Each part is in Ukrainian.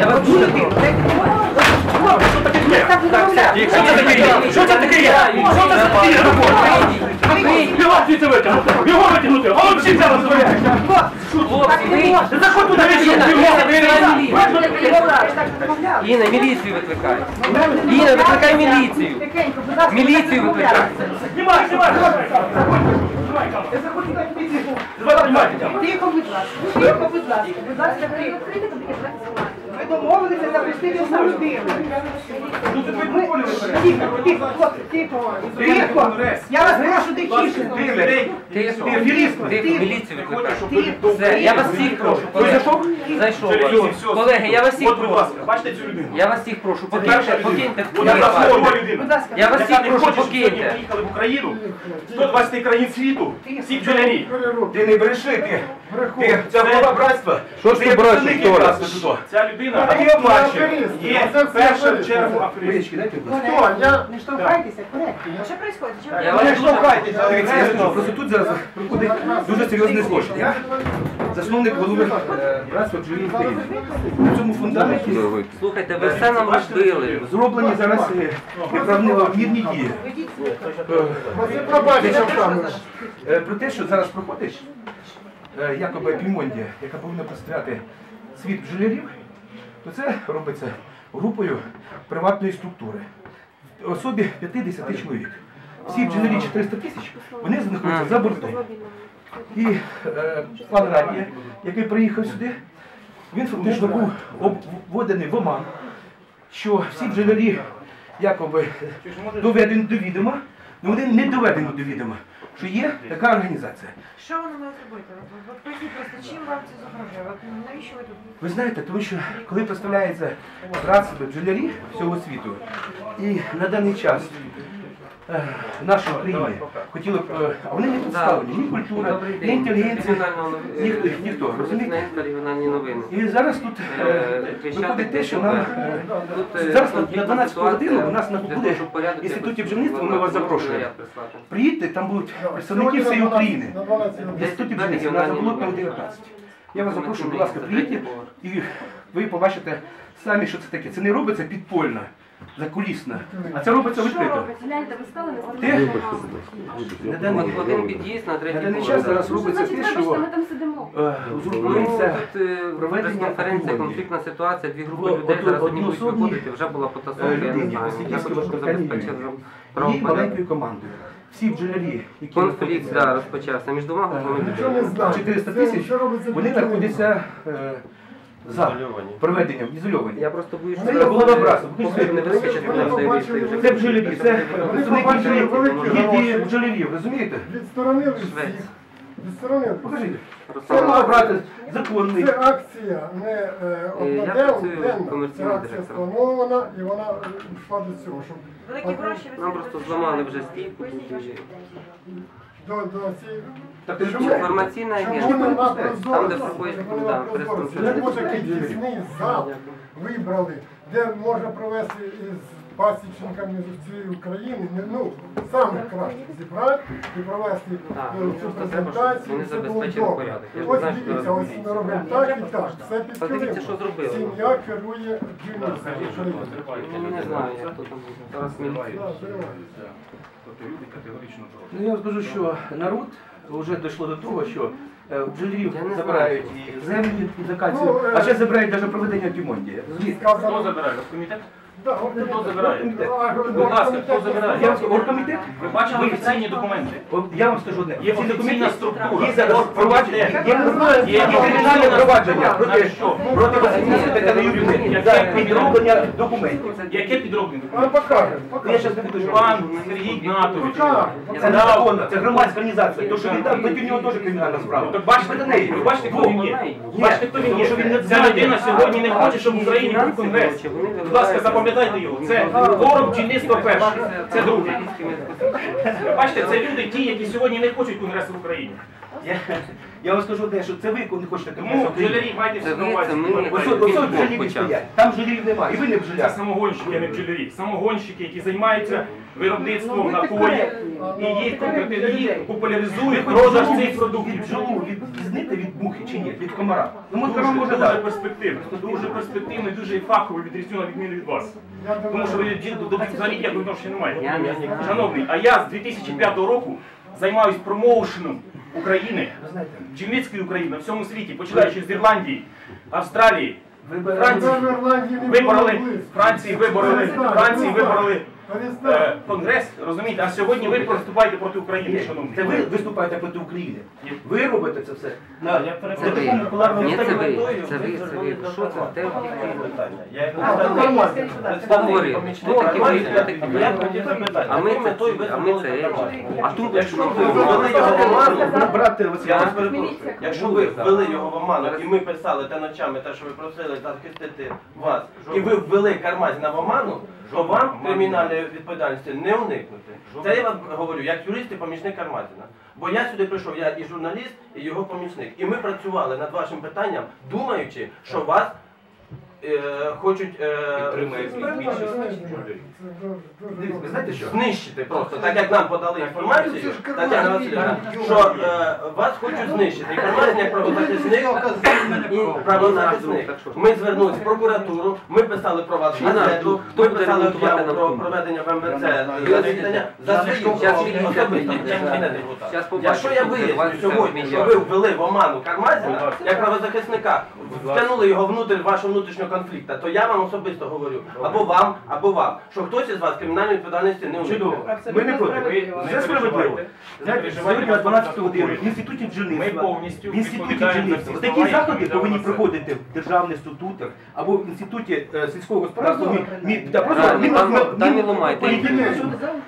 Я вас дуже прошу. Що це таке є? Що це таке є? Що це таке є? Його звідси витягнути! Його витягнути! А он всі зараз зберігає! Заходь туди, Інна, міліцію викликай. Інна, викликай міліцію. Міліцію викликай. Знімай! Знімай! Тихо, будь ласка. Тихо, будь ласка. Будь ласка, тихо. Ви домовилися захистити одну людину. Ну ти Ви- Тихо, тихо, хлопці, тихо. Тихо. Я вас прошу тихіше. Міліцію. Все, я вас всіх прошу. колеги. Зайшов вас. Колеги, я вас всіх От, будь прошу. ласка, бачите цю людину? Я вас всіх прошу, покиньте, покиньте. Я покиньте. друга людина. Будь ласка. Я вас всіх не прошу, хоче, щоб сьогодні покиньте. приїхали в Україну 120 країн світу, всі бджолярі. Ти не бреши, ти. Ти, це голова братства. Що ж ти брешеш, Торас? Ця людина Обманщик. є перша в чергу. Хто? Я... Не штовхайтеся, коректно. Що відбувається? Не штовхайтеся, дивіться, я скажу, просто тут зараз проходить дуже серйозний злочин. Я засновник голови е, братства бджолів України. На цьому фундаменті Слухайте, ви все нам розбили. зроблені зараз е, неправомірні дії. Е, Про те, що зараз проходить е, якоби Пімондія, яка повинна представляти світ бджолярів, то це робиться групою приватної структури. В особі 50 чоловік. Всі бджолярі 400 тисяч, вони знаходяться за бортом. І е, пан Радія, який приїхав сюди, він фактично був обводений в оман, що всі бджолярі якоби доведені до відома, але вони не доведені до відома, що є така організація. Що вони мають робити? От- поясніть просто, чим вам це загрожує? От навіщо ви тут? Ви знаєте, тому що коли представляється братство бджолярі всього світу, і на даний час е, нашої хотіли б, е, а вони не представлені, ні культура, ні інтелігенція, ніхто, ніхто, розумієте? Регіональні новини. І зараз тут е, виходить те, що нам Тут, зараз на- на 12 годину у нас на Для буде того, в інституті бджільництва, ми вас запрошуємо. Приїдьте, там будуть представники всієї України. В інституті двері бджільництва на регіональні Заболотного 19. Я вас запрошую, будь ласка, приїдьте і ви побачите самі, що це таке. Це не робиться підпольно, закулісно, а це робиться Що відкрито. Гляньте, ви стали на Ти? На даний, один під'їзд на на третій даний поверх. час зараз робиться те, що Ми там сидимо. е, Ну, узурпується тут е, проведення прес-конференція, конфліктна ситуація, дві групи людей зараз одні будуть виходити, вже була потасовка, е, я не людині, знаю. Я Васильківській хочу, щоб Васильківській забезпечити і правопорядок. маленькою командою. Всі бджолярі, які Конфлікт знаходяться, да, розпочався між двома групами е, людей. 400 тисяч, вони знаходяться е, за проведенням, ізольовані. Я просто боюсь, що Це не вистачить, Це бджолярі, це представники гільдії бджолярів, розумієте? Відсторонили всіх. Відсторонили. Покажіть. Це мав брати законний. Це акція не е, я працюю денна. Це комерційним акція директором. спланована і вона е, йшла до цього, щоб Великі гроші Нам просто зламали вже стійку. тут і- до, до цієї... Так Чому? Інформаційна агентство. не Там, де проходять, не прес-конференції. Чому такий тісний зал вибрали, де можна провести із пасічниками з цієї України, не- ну, самих кращих зібрати і провести ну, цю презентацію. це було добре. порядок. Я ж Ось дивіться, ось ми робимо так і так, все під. Сім'я керує бджільництвом. Ну, не знаю, як то там. Зараз міліція. Тобто. Ну я вам скажу, що народ вже дійшло до того, що е, бджолярів забирають і землі, і Ну, локацію, е, а ще забирають навіть проведення Дімондія. Хто забирає? Комітет? Хто забирає? Будь ласка, хто забирає? Я вам скажу, оргкомітет, Ви бачили офіційні документи? от я вам скажу одне. Є Ці офіційна документи- структура. Є зараз провадження, є, Є є кримінальне офіційна провадження проти, На що? проти Юрівни Яке за підроблення документів. Яке підроблення? Покажемо, Я покажемо. зараз не буду Пан Сергій Гнатович. Це незаконно, це громадська організація. То, що він там, проти нього теж кримінальна справа. Ну, Так бачите, Проти неї. ви бачите, хто він є? Бачите, хто він не є? Ця людина сьогодні не хоче, щоб в Україні був конгрес. Будь ласка, запам'ятайте його. Це ворог бджільництва перший, це другий. Бачите, це люди ті, які сьогодні не хочуть конгресу в Україні. Я, я вам скажу те, що це ви коли хочете Тому Кавказу бджолярі майте все на увазі. Ось от- ось от бджолярі стоять. Там бджолярів немає. І ви не Це бджоляр. самогонщики, а не бджолярі. Самогонщики, які займаються виробництвом Ну, напоїв і їх, їх популяризують продаж цих продуктів. Бджолу відзнити від мухи чи ні? Від комара. Ну, може, Дуже, може, дуже перспективно, дуже перспективно, і дуже фахово відрізню на відміну від вас. Тому що ви ді- до взагалі ніякого відношення не маєте. Я не знаю. Шановний, а я з 2005 року займаюсь промоушеном України, бджільницької України на всьому світі, починаючи з Ірландії, Австралії. Франції. в Вибороли. Франції, вибороли Франції, вибороли е, Конгрес, розумієте? А сьогодні ви виступаєте проти України, шановні. Це ви виступаєте проти України. Ви робите це все. На, Я Це ви. Ні, це ви. Це ви, ви це ви. Що це? Те ну, Говори. Ну, такі ви, такі ви. А ми це, метою ви а ми це. А тут Якщо ви ввели його в оману, брати ось я вас перепрошую. Якщо ви ввели його в оману, і ми писали те ночами, те, що ви просили захистити вас, і ви ввели Кармазіна в оману, то вам кримінальної відповідальності не уникнути. Це я вам говорю, як юрист і помічник Кармазіна. Бо я сюди прийшов, я і журналіст, і його помічник. І ми працювали над вашим питанням, думаючи, що вас е, хочуть е, ви знаєте що? знищити просто, так як нам подали інформацію, Тетяна Васильівна, що е, вас хочуть знищити. Інформація як правозахисник і правозахисник. Ми звернулися в прокуратуру, ми писали про вас газету, ми писали об'яву про проведення в МВЦ засідання за Якщо я виясню сьогодні, що ви ввели в оману Кармазіна, як правозахисника, втягнули його внутрі вашого внутрішнього конфлікту, то я вам особисто говорю, або вам, або вам, що хтось із вас кримінальної відповідальності не Чудово. Ми не проти. Це справедливо. Не Знаєте, сьогодні на 12 вас годину в інституті Ми бджільництва. повністю В інституті відповідаємо бджільництва. Такі слова, які заходи повинні на проходити в державних інститутах або в інституті е, сільського господарства. Прозоро, Мі- мі- та, Правильно, мі- там- мі- там мі- і ламайте.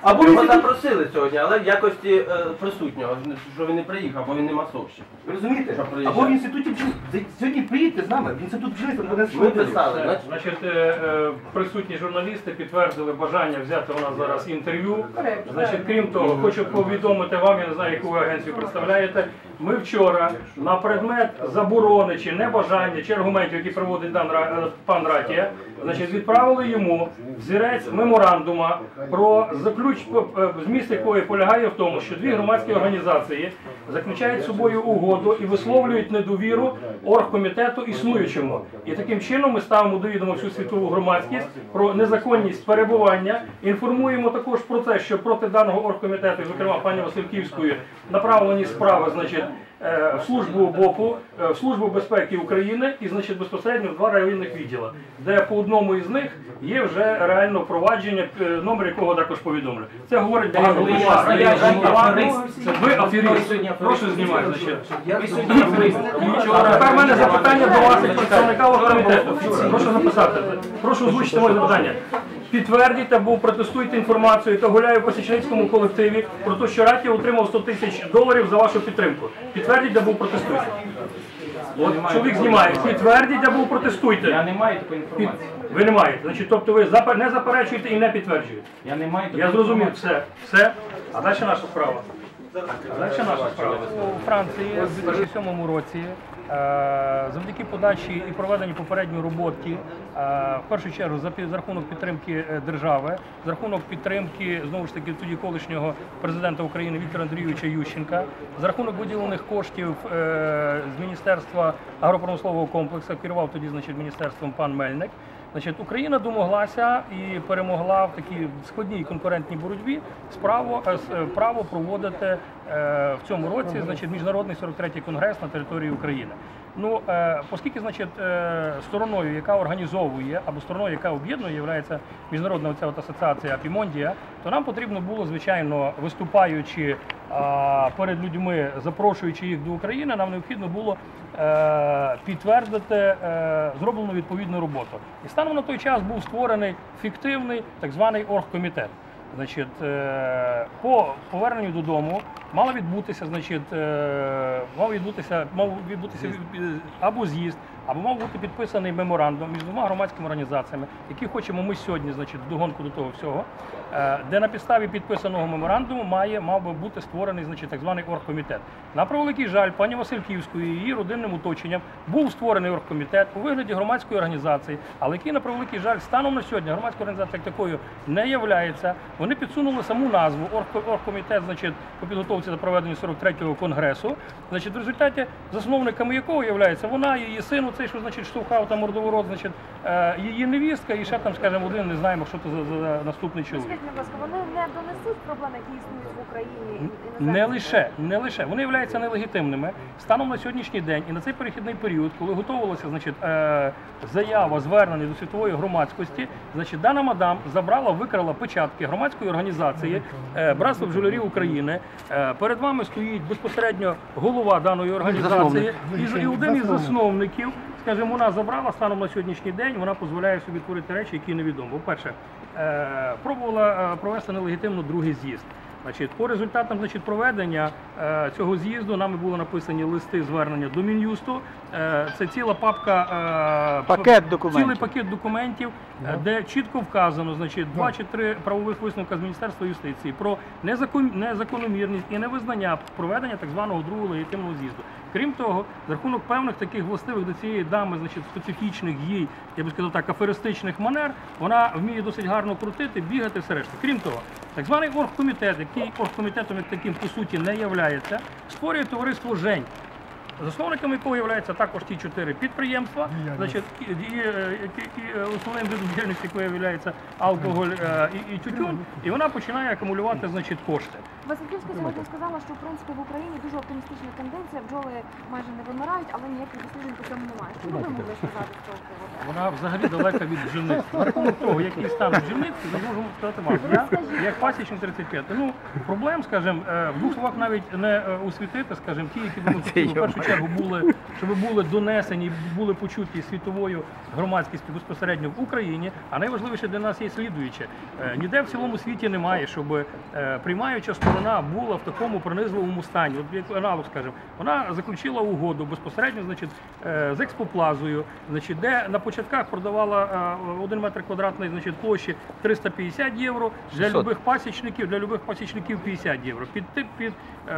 Або в Його інституті запросили сьогодні, але в якості е, присутнього, що він не приїхав, бо він не масовщик. Ви розумієте? Що приїжджає. Або в інституті бджільництва. Сьогодні приїдьте з нами, в інститут бджільництва буде Ми писали, Е, значить, Значить, е, е, присутні журналісти підтвердили бажання взяти у нас зараз інтерв'ю. Значить, крім того, хочу повідомити вам, я не знаю, яку ви агенцію представляєте. Ми вчора на предмет заборони чи небажання чи аргументів, які приводить е, пан Ратія, значить, відправили йому зірець меморандума про заключ е, зміст якої полягає в тому, що дві громадські організації заключають собою угоду і висловлюють недовіру оргкомітету існуючому. І таким чином ми ставимо до відома всю світову громадськість про незаконність перебування. Інформуємо також про те, що проти даного оргкомітету, зокрема пані Васильківської, направлені справи, значить. Е, В службу БОПу, е, в службу безпеки України і значить безпосередньо в два районних відділа, де по одному із них є вже реально провадження, е, номер якого також повідомлю. Це говорить багато. Ви аферіст. Прошу знімати. Тепер в мене запитання до вас, як представника оргкомітету. Прошу записати. Прошу озвучити моє запитання. Підтвердіть або протестуйте інформацію, яка гуляє в посічницькому колективі про те, що Ратія отримав 100 тисяч доларів за вашу підтримку. Підтвердіть або протестуйте. От чоловік знімає. Підтвердіть або протестуйте. Я не маю такої інформації. Ви не маєте. Значить, тобто ви запе- не заперечуєте і не підтверджуєте. Я не маю такої Я зрозумів інформації. все. Все. А далі наша справа. А далі наша справа. У Франції в 2007 році завдяки подачі і проведенню попередньої роботи, е, в першу чергу за, рахунок підтримки е, держави, за рахунок підтримки знову ж таки тоді колишнього президента України Віктора Андрійовича Ющенка, за рахунок виділених коштів е, з міністерства агропромислового комплексу, керував тоді значить міністерством пан Мельник. Значить, Україна домоглася і перемогла в такій складній конкурентній боротьбі справо з е, право проводити е, в цьому році значить, міжнародний 43-й конгрес на території України. Ну, е, оскільки значить, е, стороною, яка організовує, або стороною, яка об'єднує, є міжнародна оця от асоціація Апімондія, то нам потрібно було, звичайно, виступаючи а, перед людьми, запрошуючи їх до України, нам необхідно було е, підтвердити е, зроблену відповідну роботу. І станом на той час був створений фіктивний так званий оргкомітет. Значить, е, по поверненню додому мало відбутися, значить, е, мав відбутися, мав відбутися або з'їзд, або мав бути підписаний меморандум між двома громадськими організаціями, які хочемо ми сьогодні, значить, вдогонку до того всього, е, де на підставі підписаного меморандуму має мав би бути створений, значить, так званий оргкомітет. На превеликий жаль, пані Васильківською і її родинним оточенням був створений оргкомітет у вигляді громадської організації, але який на превеликий жаль станом на сьогодні громадська організація як такою не являється. Вони підсунули саму назву оргкомітет, значить, по підготовці до проведення 43-го конгресу. Значить, в результаті засновниками якого являється вона, її син, цей, що значить штовхав там мордоворот, значить, е, її невістка, і ще там, скажімо, один не знаємо, що це за, за наступний чоловік. Скажіть, будь ласка, вони не донесуть проблем, які існують в Україні і Не лише, не лише. Вони являються нелегітимними станом на сьогоднішній день і на цей перехідний період, коли готувалася значить, е, заява звернення до світової громадськості, значить, дана мадам забрала, викрала печатки громадської організації е, Братство бджолярів України. Перед вами стоїть безпосередньо голова даної організації і один із засновників. Скажімо, вона забрала станом на сьогоднішній день, вона дозволяє собі творити речі, які невідомо. По-перше, е, пробувала е, провести нелегітимно другий з'їзд. Значить, по результатам значить, проведення е, цього з'їзду нами були написані листи звернення до Мін'юсту. Е, це ціла папка е, Пакет документів. цілий пакет документів, де чітко вказано, значить, два чи три правових висновка з Міністерства юстиції про незакон, незакономірність і невизнання проведення так званого другого легітимного з'їзду. Крім того, за рахунок певних таких властивих до цієї дами, значить, специфічних їй, я би сказав так, аферистичних манер, вона вміє досить гарно крутити, бігати, все решта. Крім того, так званий оргкомітет, який оргкомітетом як таким по суті не являється, створює товариство Жень. Засновниками якого являються також ті чотири підприємства, значить, і, і, е, основним видом діяльності якої є алкоголь е, і, і тютюн, і вона починає акумулювати значить, кошти. Васильківська сьогодні сказала, що в принципі в Україні дуже оптимістична тенденція, бджоли майже не вимирають, але ніяких досліджень по цьому немає. Що ви могли сказати з цього приводу? Вона взагалі далека від бджільництва. На рахунок того, який стан бджільництва, ми можемо сказати вам. Я, як пасічник 35, ну, проблем, скажімо, е, в двох словах навіть не освітити, скажімо, ті, які хотіли в першу чергу були, щоб були донесені, були почуті світовою громадськістю безпосередньо в Україні. А найважливіше для нас є слідуюче. Е, Ніде в цілому світі немає, щоб е, приймаюча сторона була в такому принизливому стані. От як аналог, скажімо, вона заключила угоду безпосередньо, значить, е, з експоплазою, значить, де на початках продавала один метр квадратний, значить, площі 350 євро, для любих пасічників, для любих пасічників 50 євро. Під, під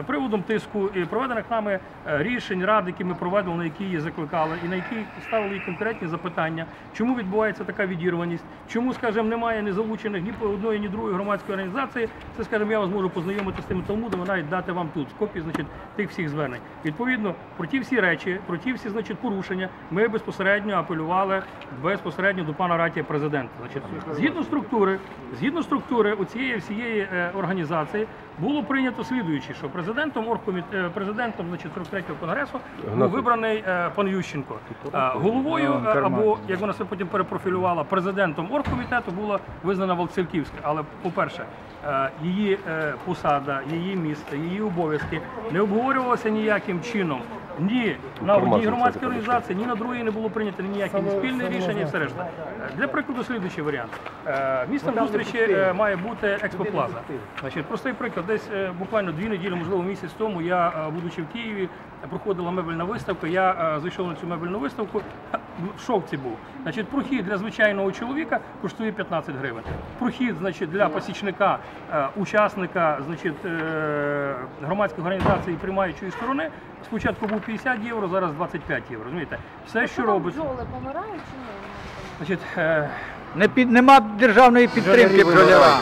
приводом тиску і проведених нами е, рішень, рад, які ми проведали, на які її закликали, і на які ставили конкретні запитання, чому відбувається така відірваність, чому, скажімо, немає не залучених ні по одної, ні другої громадської організації. Це, скажімо, я вас можу познайомити з тими талмудами, навіть дати вам тут копії, значить, тих всіх звернень. Відповідно, про ті всі речі, про ті всі, значить, порушення, ми безпосередньо апелювали безпосередньо до пана Ратія президента. Значить, згідно структури, згідно структури у цієї всієї е, організації було прийнято слідуюче, що президентом оргкоміт... е, президентом значить, 43-го конгресу був вибраний е, пан Ющенко. Головою е, або як вона себе потім перепрофілювала, президентом оргкомітету була визнана Валцевківська. Але, по-перше, е, її посада, її місце, її обов'язки не обговорювалося ніяким чином. Ні на одній громадській організації, ні на другій не було прийнято ніякі ні спільне рішення і все решта. Для прикладу, слідуючий варіант. Е, Містом зустрічі е, має бути експоплаза. Значить, простий приклад, десь е, буквально дві неділі, можливо, місяць тому, я, будучи в Києві, проходила мебельна виставка. Я зайшов на цю мебельну виставку, в шовці був. Значить, прохід для звичайного чоловіка коштує 15 гривень. Прохід, значить, для пасічника, е, учасника, значить, е, громадської організації приймаючої сторони, спочатку був 50 євро, зараз 25 євро. Розумієте? Все, що робиться. бджоли помирають чи ні? Значить, е, Не під, нема державної підтримки бджолярам.